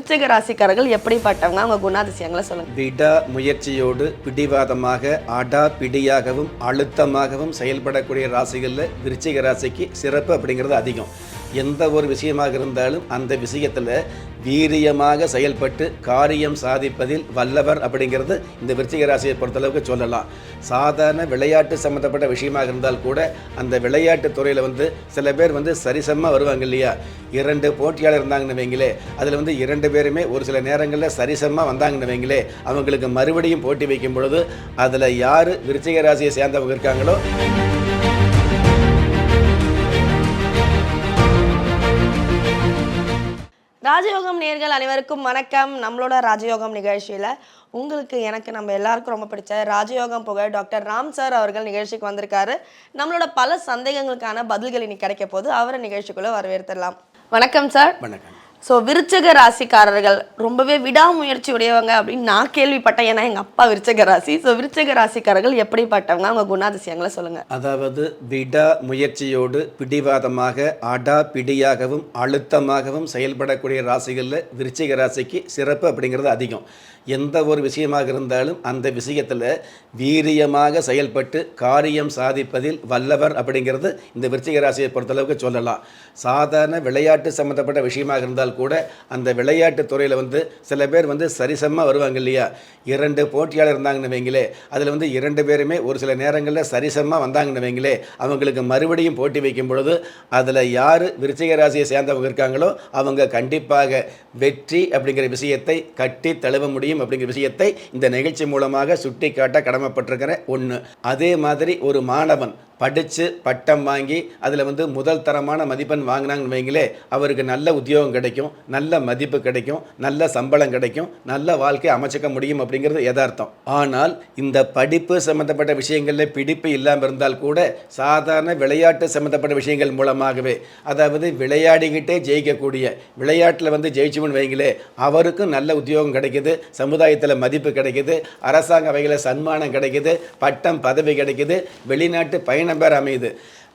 விருச்சிக ராசிக்காரர்கள் எப்படிப்பட்டவங்க? அவங்க குணாதிசயங்களை சொல்லுங்க. விடா முயற்சியோடு பிடிவாதமாக அடா பிடியாகவும் அழுத்தமாகவும் செயல்படக்கூடிய ராசிகளில் விருச்சிக ராசிக்கு சிறப்பு அப்படிங்கிறது அதிகம். எந்த ஒரு விஷயமாக இருந்தாலும் அந்த விஷயத்தில் வீரியமாக செயல்பட்டு காரியம் சாதிப்பதில் வல்லவர் அப்படிங்கிறது இந்த விருச்சிக ராசியை பொறுத்தளவுக்கு சொல்லலாம். சாதாரண விளையாட்டு சம்மந்தப்பட்ட விஷயமாக இருந்தால் கூட அந்த விளையாட்டு துறையில் வந்து சில பேர் வந்து சரிசமமாக வருவாங்க இல்லையா? இரண்டு போட்டியாளர் இருந்தாங்கன்னு வைங்களே அதில் வந்து இரண்டு பேருமே ஒரு சில நேரங்களில் சரிசமமாக வந்தாங்கன்னு வைங்களே அவங்களுக்கு மறுபடியும் போட்டி வைக்கும் பொழுது அதில் யார் விருச்சிக ராசியை சேர்ந்தவங்க இருக்காங்களோ ராஜயோகம் நேர்கள் அனைவருக்கும் வணக்கம். நம்மளோட ராஜயோகம் நிகழ்ச்சியில் உங்களுக்கு எனக்கு நம்ம எல்லாருக்கும் ரொம்ப பிடிச்ச ராஜயோகம் புகழ் டாக்டர் ராம் சார் அவர்கள் நிகழ்ச்சிக்கு வந்திருக்காரு. நம்மளோட பல சந்தேகங்களுக்கான பதில்கள் இன்னைக்கு கிடைக்க போது அவரை நிகழ்ச்சிக்குள்ள வரவேற்றுலாம் வணக்கம் சார். வணக்கம். ஸோ விருச்சக ராசிக்காரர்கள் ரொம்பவே விடாமுயற்சி உடையவங்க அப்படின்னு நான் கேள்விப்பட்டேன். ஏன்னா எங்கள் அப்பா விருச்சக ராசி. ஸோ விருச்சக ராசிக்காரர்கள் எப்படிப்பட்டவங்க? அவங்க குணாதிசயங்களை சொல்லுங்கள் அதாவது விடா முயற்சியோடு பிடிவாதமாக அடா பிடியாகவும் அழுத்தமாகவும் செயல்படக்கூடிய ராசிகளில் விருச்சிக ராசிக்கு சிறப்பு அப்படிங்கிறது அதிகம். எந்த ஒரு விஷயமாக இருந்தாலும் அந்த விஷயத்தில் வீரியமாக செயல்பட்டு காரியம் சாதிப்பதில் வல்லவர் அப்படிங்கிறது இந்த விருச்சிக ராசியை பொறுத்தளவுக்கு சொல்லலாம். சாதாரண விளையாட்டு சம்மந்தப்பட்ட விஷயமாக இருந்தால் கூட அந்த விளையாட்டு துறையில் வந்து சில பேர் வந்து சரிசமமாக வருவாங்க இல்லையா? இரண்டு போட்டியாளர் இருந்தாங்கன்னு வைங்களே அதில் வந்து இரண்டு பேருமே ஒரு சில நேரங்களில் சரிசமமாக வந்தாங்கன்னு வைங்களே அவங்களுக்கு மறுபடியும் போட்டி வைக்கும் பொழுது அதில் யார் விருச்சிக ராசியை சேர்ந்தவங்க இருக்காங்களோ அவங்க கண்டிப்பாக வெற்றி அப்படிங்கிற விஷயத்தை கட்டி தழுவ முடியும். அப்படிங்கிற விஷயத்தை இந்த நிகழ்ச்சி மூலமாக சுட்டி காட்ட கடமைப்பட்டிருக்கிற ஒன்று அதே மாதிரி ஒரு மாணவன் படித்து பட்டம் வாங்கி அதில் வந்து முதல் தரமான மதிப்பெண் வாங்கினாங்கன்னு வைங்களே அவருக்கு நல்ல உத்தியோகம் கிடைக்கும் நல்ல மதிப்பு கிடைக்கும் நல்ல சம்பளம் கிடைக்கும் நல்ல வாழ்க்கை அமைச்சிக்க முடியும் அப்படிங்கிறது யதார்த்தம். ஆனால் இந்த படிப்பு சம்மந்தப்பட்ட விஷயங்களில் பிடிப்பு இல்லாமல் இருந்தால் கூட சாதாரண விளையாட்டு சம்மந்தப்பட்ட விஷயங்கள் மூலமாகவே அதாவது விளையாடிக்கிட்டே ஜெயிக்கக்கூடிய விளையாட்டில் வந்து ஜெயிச்சோம்னு வைங்களே அவருக்கும் நல்ல உத்தியோகம் கிடைக்குது சமுதாயத்தில் மதிப்பு கிடைக்குது அரசாங்க வகையில் சன்மானம் கிடைக்குது பட்டம் பதவி கிடைக்குது வெளிநாட்டு பயணம் பேர் அமையுது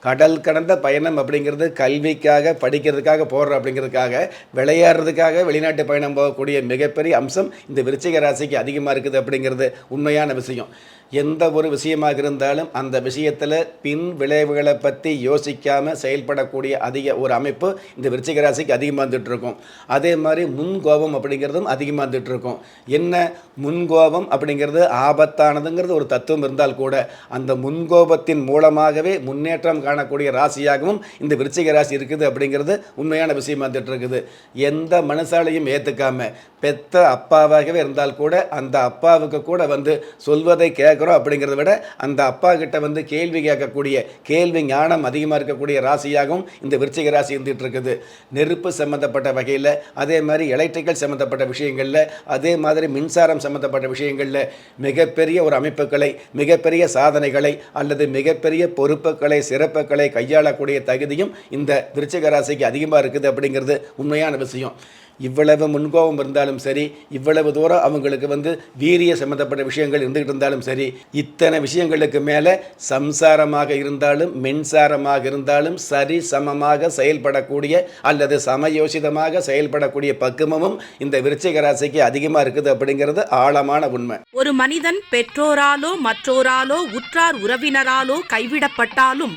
கடல் கடந்த பயணம் அப்படிங்கிறது கல்விக்காக படிக்கிறதுக்காக போடுறோம் அப்படிங்கிறதுக்காக விளையாடுறதுக்காக வெளிநாட்டு பயணம் போகக்கூடிய மிகப்பெரிய அம்சம் இந்த விருச்சிக ராசிக்கு அதிகமாக இருக்குது அப்படிங்கிறது உண்மையான விஷயம். எந்த ஒரு விஷயமாக இருந்தாலும் அந்த விஷயத்தில் பின் விளைவுகளை பற்றி யோசிக்காமல் செயல்படக்கூடிய அதிக ஒரு அமைப்பு இந்த விருச்சிக ராசிக்கு அதிகமாக வந்துட்டு இருக்கும் அதே மாதிரி முன்கோபம் அப்படிங்கிறதும் அதிகமாக வந்துட்டு இருக்கும் என்ன முன்கோபம் அப்படிங்கிறது ஆபத்தானதுங்கிறது ஒரு தத்துவம் இருந்தால் கூட அந்த முன்கோபத்தின் மூலமாகவே முன்னேற்றம் காண காணக்கூடிய ராசியாகவும் இந்த விருச்சிக ராசி இருக்குது அப்படிங்கிறது உண்மையான விஷயம் வந்துட்டு இருக்குது எந்த மனசாலையும் ஏற்றுக்காம பெத்த அப்பாவாகவே இருந்தால் கூட அந்த அப்பாவுக்கு கூட வந்து சொல்வதை கேட்குறோம் அப்படிங்கிறத விட அந்த அப்பா கிட்ட வந்து கேள்வி கேட்கக்கூடிய கேள்வி ஞானம் அதிகமாக இருக்கக்கூடிய ராசியாகவும் இந்த விருச்சிக ராசி இருந்துகிட்டு இருக்குது நெருப்பு சம்மந்தப்பட்ட வகையில் அதே மாதிரி எலக்ட்ரிக்கல் சம்மந்தப்பட்ட விஷயங்களில் அதே மாதிரி மின்சாரம் சம்மந்தப்பட்ட விஷயங்களில் மிகப்பெரிய ஒரு அமைப்புகளை மிகப்பெரிய சாதனைகளை அல்லது மிகப்பெரிய பொறுப்புகளை சிறப்புகளை கையாளக்கூடிய தகுதியும் இந்த விருச்சிக ராசிக்கு அதிகமாக இருக்குது அப்படிங்கிறது உண்மையான விஷயம். இவ்வளவு முன்கோபம் இருந்தாலும் சரி இவ்வளவு தூரம் அவங்களுக்கு வந்து வீரிய சம்மந்தப்பட்ட விஷயங்கள் இருந்துகிட்டு இருந்தாலும் சரி இத்தனை விஷயங்களுக்கு மேலே சம்சாரமாக இருந்தாலும் மின்சாரமாக இருந்தாலும் சரி சமமாக செயல்படக்கூடிய அல்லது சமயோசிதமாக செயல்படக்கூடிய பக்குவமும் இந்த விருச்சிக ராசிக்கு அதிகமாக இருக்குது அப்படிங்கிறது ஆழமான உண்மை. ஒரு மனிதன் பெற்றோராலோ மற்றோராலோ உற்றார் உறவினராலோ கைவிடப்பட்டாலும்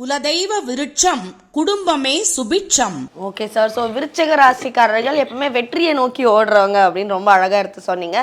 குலதெய்வ விருட்சம் குடும்பமே சுபிட்சம். ஓகே சார் ஸோ விருச்சிக ராசிக்காரர்கள் எப்பவுமே வெற்றியை நோக்கி ஓடுறவங்க அப்படின்னு ரொம்ப அழகாக எடுத்து சொன்னீங்க.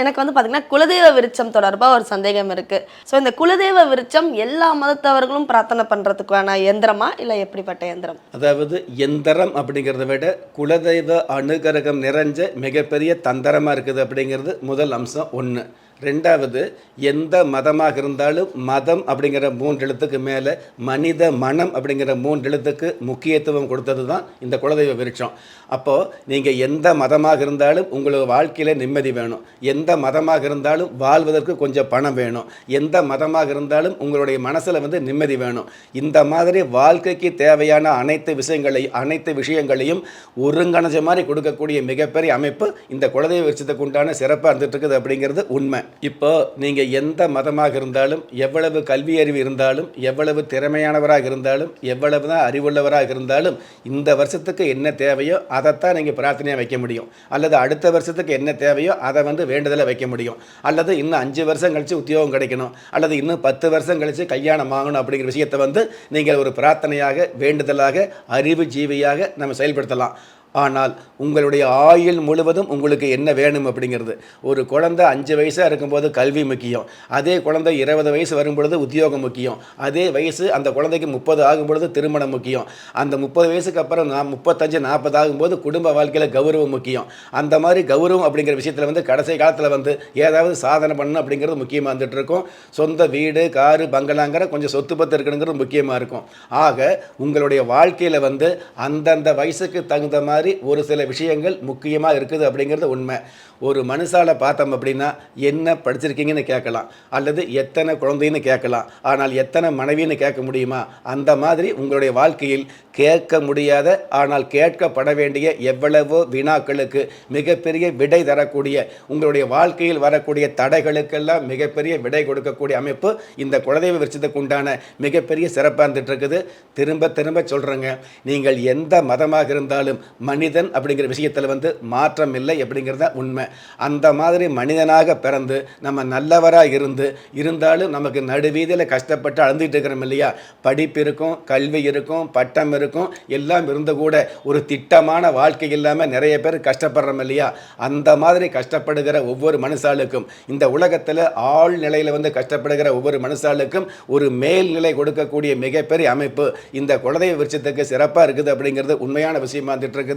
எனக்கு வந்து பார்த்தீங்கன்னா குலதெய்வ விருட்சம் தொடர்பாக ஒரு சந்தேகம் இருக்குது ஸோ இந்த குலதெய்வ விருட்சம் எல்லா மதத்தவர்களும் பிரார்த்தனை பண்ணுறதுக்கான எந்திரமா இல்லை எப்படிப்பட்ட எந்திரம்? அதாவது எந்திரம் அப்படிங்கிறத விட குலதெய்வ அனுகரகம் நிறைஞ்ச மிகப்பெரிய தந்திரமாக இருக்குது அப்படிங்கிறது முதல் அம்சம் ஒன்று ரெண்டாவது எந்த மதமாக இருந்தாலும் மதம் அப்படிங்கிற மூன்று எழுத்துக்கு மேலே மனித மனம் அப்படிங்கிற மூன்று எழுத்துக்கு முக்கியத்துவம் கொடுத்தது தான் இந்த குலதெய்வ விருட்சம். அப்போது நீங்கள் எந்த மதமாக இருந்தாலும் உங்களுக்கு வாழ்க்கையில் நிம்மதி வேணும். எந்த மதமாக இருந்தாலும் வாழ்வதற்கு கொஞ்சம் பணம் வேணும். எந்த மதமாக இருந்தாலும் உங்களுடைய மனசில் வந்து நிம்மதி வேணும். இந்த மாதிரி வாழ்க்கைக்கு தேவையான அனைத்து விஷயங்களையும் அனைத்து விஷயங்களையும் ஒருங்கிணைஞ்ச மாதிரி கொடுக்கக்கூடிய மிகப்பெரிய அமைப்பு இந்த குலதெய்வ விருட்சத்துக்கு உண்டான சிறப்பாக இருந்துகிட்டு இருக்குது அப்படிங்கிறது உண்மை. இப்போ நீங்கள் எந்த மதமாக இருந்தாலும் எவ்வளவு கல்வி அறிவு இருந்தாலும் எவ்வளவு திறமையானவராக இருந்தாலும் எவ்வளவு தான் அறிவுள்ளவராக இருந்தாலும் இந்த வருஷத்துக்கு என்ன தேவையோ அதைத்தான் நீங்கள் பிரார்த்தனையாக வைக்க முடியும். அல்லது அடுத்த வருஷத்துக்கு என்ன தேவையோ அதை வந்து வேண்டுதலை வைக்க முடியும். அல்லது இன்னும் அஞ்சு வருஷம் கழித்து உத்தியோகம் கிடைக்கணும். அல்லது இன்னும் பத்து வருஷம் கழித்து கல்யாணம் ஆகணும் அப்படிங்கிற விஷயத்தை வந்து நீங்கள் ஒரு பிரார்த்தனையாக வேண்டுதலாக அறிவு ஜீவியாக நம்ம செயல்படுத்தலாம். ஆனால் உங்களுடைய ஆயுள் முழுவதும் உங்களுக்கு என்ன வேணும் அப்படிங்கிறது. ஒரு குழந்தை அஞ்சு வயசாக இருக்கும்போது கல்வி முக்கியம். அதே குழந்தை இருபது வயசு வரும்பொழுது உத்தியோகம் முக்கியம். அதே வயசு அந்த குழந்தைக்கு முப்பது ஆகும் பொழுது திருமணம் முக்கியம். அந்த முப்பது வயசுக்கு அப்புறம் நான் முப்பத்தஞ்சு நாற்பது ஆகும்போது குடும்ப வாழ்க்கையில் கௌரவம் முக்கியம். அந்த மாதிரி கௌரவம் அப்படிங்கிற விஷயத்தில் வந்து கடைசி காலத்தில் வந்து ஏதாவது சாதனை பண்ணணும் அப்படிங்கிறது முக்கியமாக வந்துட்டு இருக்கும். சொந்த வீடு காரு பங்களாங்கிற கொஞ்சம் சொத்து பத்து இருக்கணுங்கிறது முக்கியமாக இருக்கும். ஆக உங்களுடைய வாழ்க்கையில் வந்து அந்தந்த வயசுக்கு தகுந்த மாதிரி ஒரு சில விஷயங்கள் முக்கியமாக இருக்குது அப்படிங்கிறது உண்மை. ஒரு மனுஷால பார்த்தோம் அப்படின்னா என்ன படிச்சிருக்கீங்கன்னு கேட்கலாம். அல்லது எத்தனை குழந்தைன்னு கேட்கலாம். ஆனால் எத்தனை மனைவின்னு கேட்க முடியுமா? அந்த மாதிரி உங்களுடைய வாழ்க்கையில் கேட்க முடியாத ஆனால் கேட்கப்பட வேண்டிய எவ்வளவோ வினாக்களுக்கு மிகப்பெரிய விடை தரக்கூடிய உங்களுடைய வாழ்க்கையில் வரக்கூடிய தடைகளுக்கெல்லாம் மிகப்பெரிய விடை கொடுக்கக்கூடிய அமைப்பு இந்த குலதெய்வ விருட்சத்துக்கு உண்டான மிகப்பெரிய சிறப்பாக இருந்துட்டு இருக்குது. திரும்ப திரும்ப சொல்கிறேங்க நீங்கள் எந்த மதமாக இருந்தாலும் மனிதன் அப்படிங்கிற விஷயத்தில் வந்து மாற்றம் இல்லை அப்படிங்கிறத உண்மை. அந்த மாதிரி மனிதனாக பிறந்து நம்ம நல்லவராக இருந்து இருந்தாலும் நமக்கு நடுவீதியில் கஷ்டப்பட்டு அழுந்துட்டு இருக்கிறோம் இல்லையா? படிப்பு இருக்கும் கல்வி இருக்கும் பட்டம் இருக்கும் எல்லாம் இருந்து கூட ஒரு திட்டமான வாழ்க்கை இல்லாமல் நிறைய பேர் கஷ்டப்படுறோம் இல்லையா? அந்த மாதிரி கஷ்டப்படுகிற ஒவ்வொரு மனுஷாளுக்கும் இந்த உலகத்தில் ஆள் நிலையில் வந்து கஷ்டப்படுகிற ஒவ்வொரு மனுஷாளுக்கும் ஒரு மேல்நிலை கொடுக்கக்கூடிய மிகப்பெரிய அமைப்பு இந்த குலதெய்வ விருட்சத்துக்கு சிறப்பாக இருக்குது அப்படிங்கிறது உண்மையான விஷயமா இருந்துட்டு இருக்குது.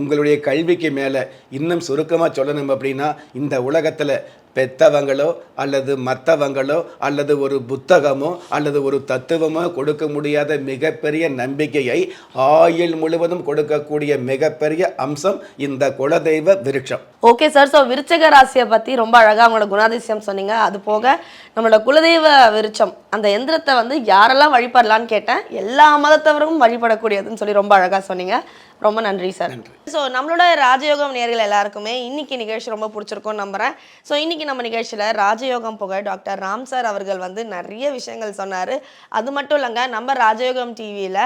உங்களுடைய கல்விக்கு மேலே இன்னும் சுருக்கமாக சொல்லணும் அப்படின்னா இந்த உலகத்தில் பெத்தவங்களோ அல்லது மற்றவங்களோ அல்லது ஒரு புத்தகமோ அல்லது ஒரு தத்துவமோ கொடுக்க முடியாத மிகப்பெரிய நம்பிக்கையை ஆயுள் முழுவதும் கொடுக்கக்கூடிய மிகப்பெரிய அம்சம் இந்த குலதெய்வ விருட்சம். ஓகே சார் ஸோ விருச்சக ராசியை பற்றி ரொம்ப அழகாக அவங்களோட குணாதிசயம் சொன்னீங்க. அது போக நம்மளோட குலதெய்வ விருட்சம் அந்த எந்திரத்தை வந்து யாரெல்லாம் வழிபடலான்னு கேட்டேன் எல்லா மதத்தவரும் வழிபடக்கூடியதுன்னு சொல்லி ரொம்ப அழகாக சொன்னீங்க. ரொம்ப நன்றி சார் ஸோ நம்மளோட ராஜயோகம் நேர்கள் எல்லாருக்குமே இன்னைக்கு நிகழ்ச்சி ரொம்ப பிடிச்சிருக்கும் நம்புறேன். ஸோ இன்னைக்கு நம்ம நிகழ்ச்சியில் ராஜயோகம் புகழ் டாக்டர் ராம் சார் அவர்கள் வந்து நிறைய விஷயங்கள் சொன்னார். அது மட்டும் இல்லைங்க நம்ம ராஜயோகம் டிவியில்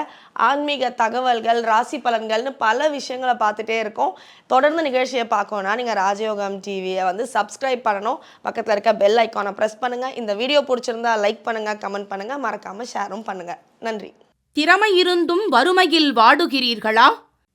ஆன்மீக தகவல்கள் ராசி பலன்கள்னு பல விஷயங்களை பார்த்துட்டே இருக்கோம். தொடர்ந்து நிகழ்ச்சியை பார்க்கணும்னா நீங்கள் ராஜயோகம் டிவியை வந்து சப்ஸ்கிரைப் பண்ணணும். பக்கத்தில் இருக்க பெல் ஐக்கானை ப்ரெஸ் பண்ணுங்கள் இந்த வீடியோ பிடிச்சிருந்தா லைக் பண்ணுங்கள் கமெண்ட் பண்ணுங்கள் மறக்காமல் ஷேரும் பண்ணுங்கள் நன்றி. திறமை இருந்தும் வறுமையில் வாடுகிறீர்களா?